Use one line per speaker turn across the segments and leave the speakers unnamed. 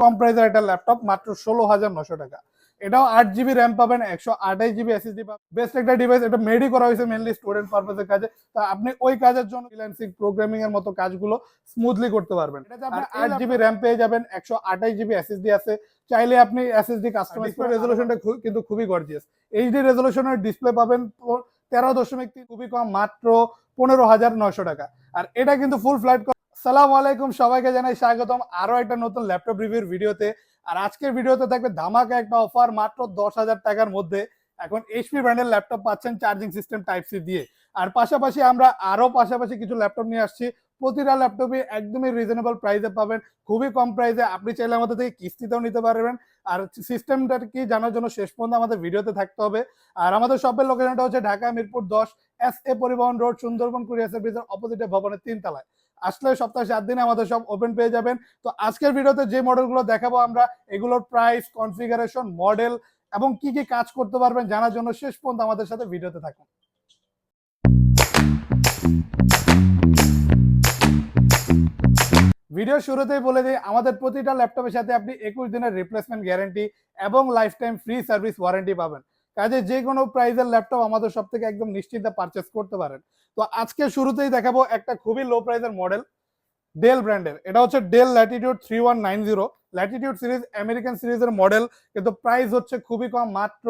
কম প্রাইসের একটা ল্যাপটপ মাত্র ষোলো হাজার নশো টাকা। এটাও আট জিবি র্যাম পাবেন একশো আঠাশ জিবি এসএসডি পাবেন। বেস্ট একটা ডিভাইস এটা মেডি করা হয়েছে মেনলি স্টুডেন্ট পারপাসের কাজে। তা আপনি ওই কাজের জন্য ফ্রিল্যান্সিং প্রোগ্রামিং এর মতো কাজগুলো স্মুথলি করতে পারবেন। আট জিবি র্যাম পেয়ে যাবেন একশো আঠাশ জিবি এসএসডি আছে। চাইলে আপনি এসএসডি কাস্টমাইজ করে রেজলিউশনটা কিন্তু খুবই গর্জিয়াস এইচডি রেজলিউশনের ডিসপ্লে পাবেন তেরো দশমিক তিন খুবই কম মাত্র পনেরো হাজার নয়শো টাকা। আর এটা কিন্তু ফুল ফ্লাইট সালাম আলাইকুম, সবাইকে জানাই স্বাগতম আরও একটা নতুন ল্যাপটপ রিভিউর ভিডিওতে। আর আজকের ভিডিওতে থাকবে ধামাকা একটা অফার মাত্র দশ হাজার টাকার মধ্যে। এখন এইচপি ব্র্যান্ডের ল্যাপটপ পাচ্ছেন চার্জিং সিস্টেম টাইপ সি দিয়ে। আর পাশাপাশি আমরা আরও পাশাপাশি কিছু ল্যাপটপ নিয়ে আসছি। প্রতিটা ল্যাপটপই একদমই রিজনেবল প্রাইসে পাবেন, খুবই কম প্রাইসে আপনি চাইলে আমাদের থেকে কিস্তিতেও নিতে পারবেন। আর সিস্টেমটা কি জানার জন্য শেষ পর্যন্ত আমাদের ভিডিওতে থাকতে হবে। আর আমাদের শপের লোকেশনটা হচ্ছে ঢাকা মিরপুর দশ S A Paribahan road Sundarban, courier সার্ভিসের অপোজিটে ভবনের তিন তলায় আসলে সপ্তাহে সাত দিনে আমাদের সব ওপেন পেয়ে যাবেন। তো আজকের ভিডিওতে যে মডেলগুলো দেখাবো আমরা, এগুলোর প্রাইস কনফিগারেশন মডেল এবং কি কি কাজ করতে পারবেন জানার জন্য শেষ পর্যন্ত আমাদের সাথে ভিডিওতে থাকুন। ভিডিও শুরুতেই বলে দিই, আমাদের প্রতিটা ল্যাপটপের সাথে আপনি একুশ দিনের রিপ্লেসমেন্ট গ্যারেন্টি এবং life time free service warranty পাবেন। কাজে যে কোনো প্রাইজের ল্যাপটপ আমাদের সব থেকে একদম নিশ্চিন্তে পারচেস করতে পারেন। তো আজকে শুরুতেই দেখাবো একটা খুবই লো প্রাইসের মডেল ডেল ব্র্যান্ডের এটা হচ্ছে Dell Latitude three one nine zero Latitude series American সিরিজের মডেল কিন্তু প্রাইস হচ্ছে খুবই কম, মাত্র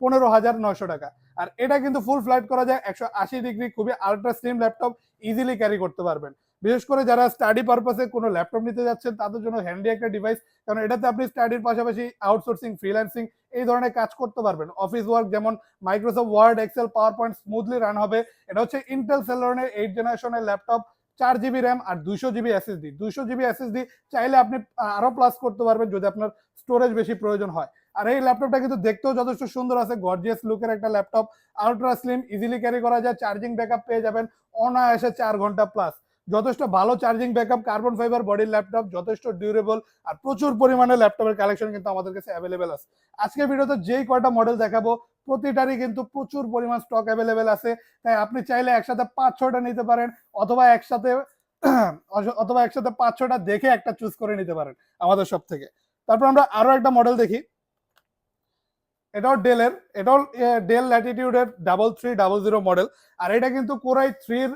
পনেরো হাজার নয়শো টাকা। আর এটা কিন্তু ফুল ফ্লাইট করা যায়, একশো আশি ডিগ্রি খুবই ultra slim laptop easily carry করতে পারবেন। বিশেষ করে যারা স্টাডি পারপাসে কোনো ল্যাপটপ নিতে যাচ্ছেন, তাদের জন্য হ্যান্ডি একটা ডিভাইস কারণ এটাতে আপনি স্টাডির পাশাপাশি আউটসোর্সিং ফ্রিল্যান্সিং এই ধরনের কাজ করতে পারবেন। অফিস ওয়ার্ক যেমন Microsoft Word Excel PowerPoint smoothly run হবে। এটা হচ্ছে ইন্টেল সেলনের এইট জেনারেশনের ল্যাপটপ চার জিবি র্যাম আর দুইশো জিবি এসএসডি দুইশো জিবি এসএসডি চাইলে আপনি আরও প্লাস করতে পারবেন যদি আপনার স্টোরেজ বেশি প্রয়োজন হয়। আর এই ল্যাপটপটা কিন্তু দেখতেও যথেষ্ট সুন্দর আছে গর্জিয়াস লুকের একটা laptop ultra slim easily carry করা যায় চার্জিং ব্যাকআপ পেয়ে যাবেন। অনায়াসে চার ঘণ্টা প্লাস যথেষ্ট ভালো চার্জিং ব্যাকআপ কার্বন ফাইবার বডির ল্যাপটপ যথেষ্ট ডিউরেবল আর প্রচুর পরিমাণে ল্যাপটপের কালেকশন কিন্তু আমাদের কাছে অ্যাভেলেবেল আছে। আজকের ভিডিওতে যেই কয়টা মডেল দেখাবো, প্রতিটারই কিন্তু প্রচুর পরিমাণ স্টক অ্যাভেলেবেল আছে। তাই আপনি চাইলে একসাথে পাঁচ ছটা নিতে পারেন অথবা একসাথে অথবা একসাথে পাঁচ ছটা দেখে একটা চুজ করে নিতে পারেন আমাদের সব থেকে। তারপর আমরা আরও একটা মডেল দেখি। এটাও ডেলের এটাও Dell ল্যাটিটিউডের double three double zero model আর এটা কিন্তু কোরাই থ্রির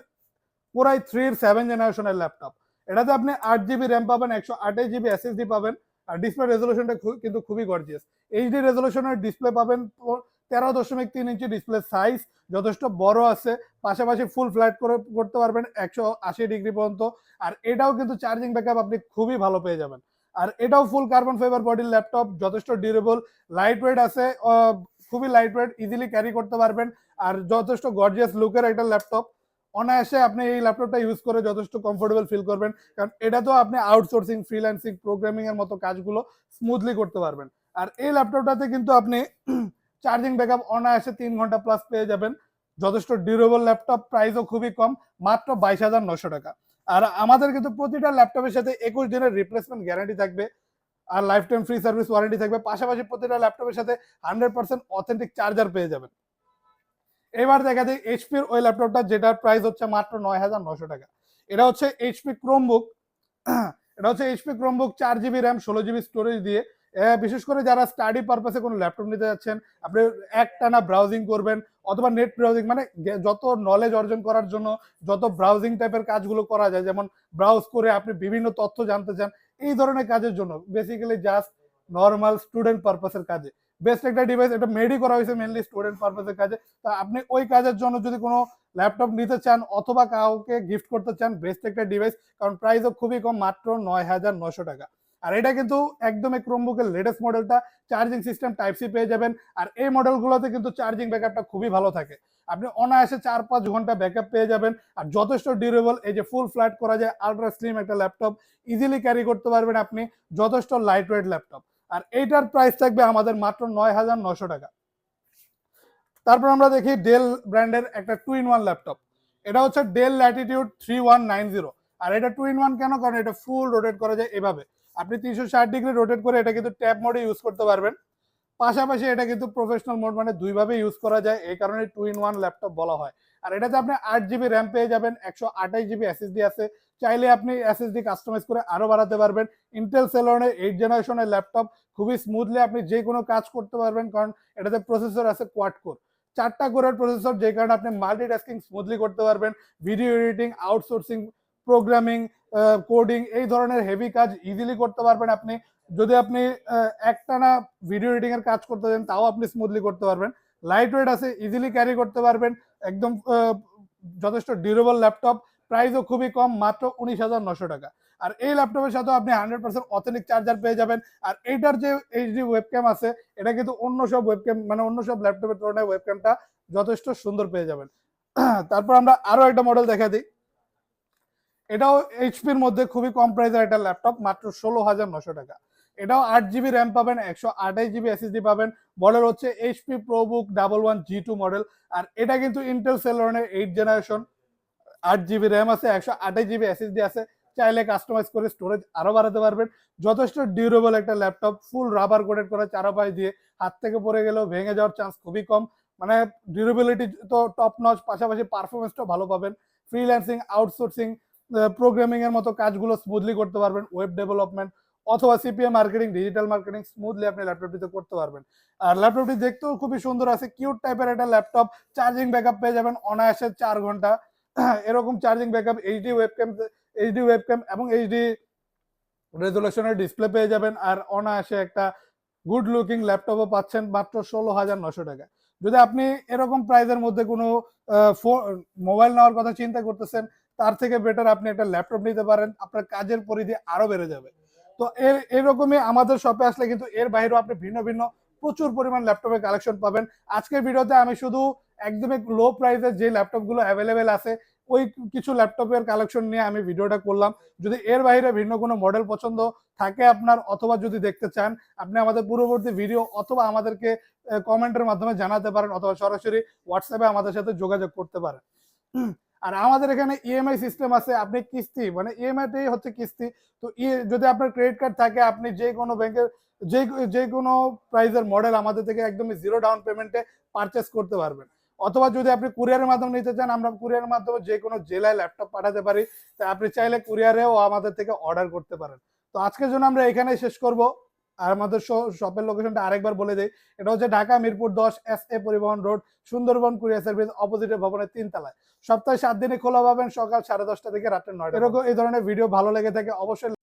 কোরাই থ্রির সেভেন জেনারেশনের ল্যাপটপ এটাতে আপনি আট জিবি র্যাম পাবেন, একশো আঠাশ জিবি এসএসডি পাবেন, আর ডিসপ্লে রেজলিউশনটা কিন্তু খুবই গর্জিয়াস এইচডি রেজলিউশনের ডিসপ্লে পাবেন তেরো দশমিক তিন ইঞ্চি ডিসপ্লে সাইজ যথেষ্ট বড় আছে। পাশাপাশি ফুল ফ্ল্যাট করে করতে পারবেন একশো আশি ডিগ্রি পর্যন্ত। আর এটাও কিন্তু চার্জিং ব্যাকআপ আপনি খুবই ভালো পেয়ে যাবেন। আর এটাও ফুল কার্বন ফাইবার বডির ল্যাপটপ যথেষ্ট ডিউরেবল লাইট ওয়েট আছে খুবই লাইট ওয়েট ইজিলি ক্যারি করতে পারবেন। আর যথেষ্ট গর্জিয়াস লুকের একটা ল্যাপটপ অনায়াসে আপনি এই ল্যাপটপটা ইউজ করে যথেষ্ট কমফোর্টেবল ফিল করবেন। কারণ এটা তো আপনি আউটসোর্সিং ফ্রিল্যান্সিং প্রোগ্রামিং এর মতো কাজগুলো স্মুথলি করতে পারবেন। আর এই ল্যাপটপটাতে কিন্তু আপনি চার্জিং ব্যাকআপ অনায়াসে তিন ঘণ্টা প্লাস পেয়ে যাবেন। যথেষ্ট ডিউরেবল ল্যাপটপ প্রাইসও খুবই কম, মাত্র বাইশ হাজার নশো টাকা। আর আমাদের কিন্তু প্রতিটা ল্যাপটপের সাথে একুশ দিনের রিপ্লেসমেন্ট গ্যারান্টি থাকবে। আর life time free service warranty থাকবে। পাশাপাশি প্রতিটা ল্যাপটপের সাথে হান্ড্রেড পার্সেন্ট অথেন্টিক চার্জার পেয়ে যাবেন। এবার দেখা যায় এইচপির ওই ল্যাপটপটা যেটার প্রাইস হচ্ছে মাত্র নয় হাজার নশো টাকা। এটা হচ্ছে এইচপি ক্রোমবুক এটা হচ্ছে এইচপি ক্রোমবুক চার জিবি র্যাম ষোলো জিবি স্টোরেজ দিয়ে। বিশেষ করে যারা স্টাডি পারপাসে কোনো ল্যাপটপ নিতে যাচ্ছেন, আপনি একটানা ব্রাউজিং করবেন, অথবা নেট ব্রাউজিং মানে যত নলেজ অর্জন করার জন্য, যত ব্রাউজিং টাইপের কাজগুলো করা যায়, যেমন ব্রাউজ করে আপনি বিভিন্ন তথ্য জানতে চান, এই ধরনের কাজের জন্য বেসিক্যালি জাস্ট নর্মাল স্টুডেন্ট পারপাসের কাজে। বেস্ট একটা ডিভাইস এটা মেডি করা হয়েছে মেনলি স্টুডেন্ট পারপাসের কাজে। তা আপনি ওই কাজের জন্য যদি কোনো ল্যাপটপ নিতে চান অথবা কাউকে গিফট করতে চান বেস্ট একটা ডিভাইস কারণ প্রাইসও খুবই কম, মাত্র নয় হাজার নশো টাকা। আর এটা কিন্তু একদমই ক্রোমবুকের লেটেস্ট মডেলটা চার্জিং সিস্টেম টাইপ সি পেয়ে যাবেন। আর এই মডেলগুলোতে কিন্তু চার্জিং ব্যাকআপটা খুবই ভালো থাকে। আপনি অনায়াসে চার পাঁচ ঘণ্টা ব্যাকআপ পেয়ে যাবেন। আর যথেষ্ট ডিউরেবল এই যে ফুল ফ্ল্যাট করা যায় আলট্রা স্লিম একটা ল্যাপটপ ইজিলি ক্যারি করতে পারবেন আপনি যথেষ্ট লাইট ওয়েট ল্যাপটপ আর এইটার প্রাইস থাকবে আমাদের মাত্র নয় হাজার নশো টাকা। তারপর আমরা দেখি ডেল ব্র্যান্ডের একটা টু ইন ওয়ান ল্যাপটপ এটা হচ্ছে Dell Latitude three one nine zero আর এটা টু ইন ওয়ান কেন? কারণ এটা ফুল রোটেট করা যায় এভাবে। আপনি তিনশো ষাট ডিগ্রি রোটেট করে এটা কিন্তু ট্যাব মোডে ইউজ করতে পারবেন। পাশাপাশি এটা কিন্তু প্রফেশনাল মোড মানে দুইভাবে ইউজ করা যায়। এই কারণে টু ইন ওয়ান ল্যাপটপ বলা হয়। আর এটাতে আপনি আট জিবি র্যাম পেয়ে যাবেন, একশো আঠাশ জিবি এসএসডি আছে। চাইলে আপনি এসএসডি কাস্টমাইজ করে আরও বাড়াতে পারবেন। ইন্টেল সেলনের এইট জেনারেশনের ল্যাপটপ খুবই স্মুথলি আপনি যে কোনো কাজ করতে পারবেন, কারণ এটাতে প্রসেসর আছে কোয়াড কোর চারটা কোরের প্রসেসর যে কারণে আপনি মাল্টি মাল্টিটাস্কিং স্মুথলি করতে পারবেন video editing outsourcing programming coding এই ধরনের হেভি কাজ ইজিলি করতে পারবেন আপনি। যদি আপনি একটানা ভিডিও এডিটিং এর কাজ করতে দেন তাও আপনি স্মুথলি করতে পারবেন। লাইট ওয়েট আছে ইজিলি ক্যারি করতে পারবেন। একদম যথেষ্ট ডিউরেবল ল্যাপটপ প্রাইসও খুবই কম, মাত্র উনিশ হাজার নশো টাকা। আর এই ল্যাপটপের সাথে আপনি হান্ড্রেড পার্সেন্ট অথেন্টিক চার্জার পেয়ে যাবেন। আর এইটার যে এইচডি ওয়েবক্যাম আছে, এটা কিন্তু অন্য সব ওয়েবক্যাম মানে অন্য সব ল্যাপটপের তুলনায় ওয়েবক্যামটা যথেষ্ট সুন্দর পেয়ে যাবেন। তারপর আমরা আরও একটা মডেল দেখা দিই। এটাও এইচপির মধ্যে খুবই কম প্রাইসের একটা ল্যাপটপ মাত্র ষোলো হাজার নশো টাকা। এটাও আট জিবি র্যাম পাবেন, একশো আঠাশ জিবি এসএসডি পাবেন। মডেল হচ্ছে HP ProBook double one G two model আর এটা কিন্তু ইন্টেল সেলনের এইট জেনারেশন আট জিবি র্যাম আছে, একশো আঠাশ জিবি এসএসডি আছে। চাইলে কাস্টমাইজ করে স্টোরেজ আরও বাড়াতে পারবেন। যথেষ্ট ডিউরেবল একটা ল্যাপটপ ফুল রাবার কোটেড করা চারাপাই দিয়ে। হাত থেকে পড়ে গেলেও ভেঙে যাওয়ার চান্স খুবই কম। মানে ডিউরেবিলিটি তো টপ নচ পাশাপাশি পারফরমেন্সটাও ভালো পাবেন। ফ্রিল্যান্সিং আউটসোর্সিং প্রোগ্রামিংয়ের মতো কাজগুলো স্মুথলি করতে পারবেন। ওয়েব ডেভেলপমেন্ট অথবা CPM marketing digital marketing smoothly আপনি ল্যাপটপটিতে করতে পারবেন। আর ল্যাপটপটি দেখতেও খুবই সুন্দর আছে কিউট টাইপের একটা ল্যাপটপ চার্জিং ব্যাকআপ পেয়ে যাবেন অনায়াসে চার ঘণ্টা। এরকম charging backup HD webcam HD webcam এবং এইচডি রেজুলেশনের ডিসপ্লে পেয়ে যাবেন। আর অনায়াসে একটা গুড লুকিং ল্যাপটপও পাচ্ছেন মাত্র ষোলো হাজার নশো টাকা। যদি আপনি এরকম প্রাইজের মধ্যে কোনো মোবাইল নেওয়ার কথা চিন্তা করতেছেন, তার থেকে বেটার আপনি একটা ল্যাপটপ নিতে পারেন। আপনার কাজের পরিধি আরও বেড়ে যাবে। তো এর এরকমই আমাদের শপে আসলে কিন্তু এর বাইরেও আপনি ভিন্ন ভিন্ন প্রচুর পরিমাণ ল্যাপটপের কালেকশন পাবেন। আজকের ভিডিওতে আমি শুধু একদমই লো প্রাইসের যে ল্যাপটপগুলো অ্যাভেলেবেল আছে, ওই কিছু ল্যাপটপের কালেকশন নিয়ে আমি ভিডিওটা করলাম। যদি এর বাইরে ভিন্ন কোনো মডেল পছন্দ থাকে আপনার অথবা যদি দেখতে চান, আপনি আমাদের পূর্ববর্তী ভিডিও অথবা আমাদেরকে কমেন্টের মাধ্যমে জানাতে পারেন অথবা সরাসরি হোয়াটসঅ্যাপে আমাদের সাথে যোগাযোগ করতে পারেন। আর আমাদের এখানে ইএমআই সিস্টেম আছে, আপনি কিস্তি মানে ইএমআইটাই হচ্ছে কিস্তি। তো ই যদি আপনার ক্রেডিট কার্ড থাকে, আপনি যে কোনো ব্যাংকের যে যে কোনো প্রাইজের মডেল আমাদের থেকে একদমই জিরো ডাউন পেমেন্টে পারচেস করতে পারবেন। অথবা যদি আপনি কুরিয়ারের মাধ্যমে নিতে চান, আমরা কুরিয়ারের মাধ্যমে যে কোনো জেলায় ল্যাপটপ পাঠাতে পারি। তাই আপনি চাইলে কুরিয়ারেও আমাদের থেকে অর্ডার করতে পারেন। তো আজকের জন্য আমরা এখানেই শেষ করব। আর আমাদের শপের লোকেশনটা আরেকবার বলে দেয় এটা হচ্ছে ঢাকা মিরপুর দশ S A Paribahan road Sundarban courier service এর ভবনের তিন তলায় সপ্তাহে সাত দিনে খোলা পাবেন সকাল সাড়ে দশটা থেকে রাত্রে নয় এরকম। এই ধরনের ভিডিও ভালো লেগে থাকে অবশ্যই